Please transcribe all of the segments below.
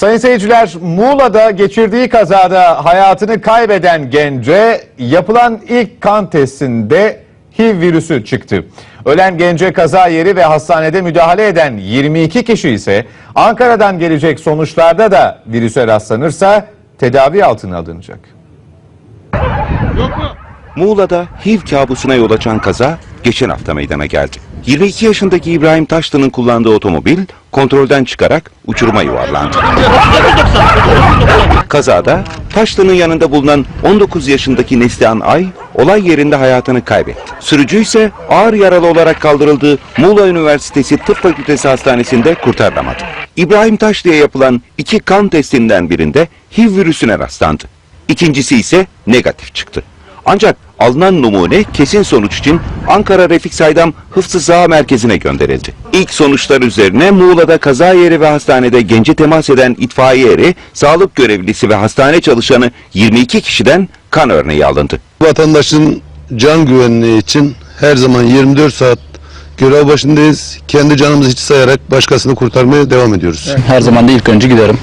Sayın seyirciler, Muğla'da geçirdiği kazada hayatını kaybeden gence yapılan ilk kan testinde HIV virüsü çıktı. Ölen gence kaza yeri ve hastanede müdahale eden 22 kişi ise Ankara'dan gelecek sonuçlarda da virüse rastlanırsa tedavi altına alınacak. Muğla'da HIV kabusuna yol açan kaza geçen hafta meydana geldi. 22 yaşındaki İbrahim Taşlı'nın kullandığı otomobil kontrolden çıkarak uçuruma yuvarlandı. Kazada Taşlı'nın yanında bulunan 19 yaşındaki Neslihan Ay olay yerinde hayatını kaybetti. Sürücü ise ağır yaralı olarak kaldırıldığı Muğla Üniversitesi Tıp Fakültesi Hastanesi'nde kurtarılamadı. İbrahim Taşlı'ya yapılan iki kan testinden birinde HIV virüsüne rastlandı. İkincisi ise negatif çıktı. Ancak alınan numune kesin sonuç için Ankara Refik Saydam Hıfzı Saha Merkezi'ne gönderildi. İlk sonuçlar üzerine Muğla'da kaza yeri ve hastanede gence temas eden itfaiye eri, sağlık görevlisi ve hastane çalışanı 22 kişiden kan örneği alındı. Vatandaşın can güvenliği için her zaman 24 saat görev başındayız. Kendi canımızı hiç sayarak başkasını kurtarmaya devam ediyoruz. Her zaman da ilk önce giderim.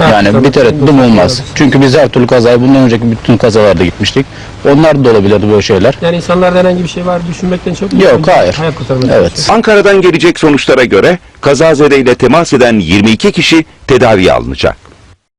Yani bir tereddütüm olmaz. Çünkü biz her türlü kazayı bundan önceki bütün kazalarda gitmiştik. Onlar da olabilirdi böyle şeyler. Yani insanlarda herhangi bir şey var düşünmekten çok Yok, hayır. Hayat kurtarmak. Evet. Ankara'dan gelecek sonuçlara göre kazazede ile temas eden 22 kişi tedaviye alınacak.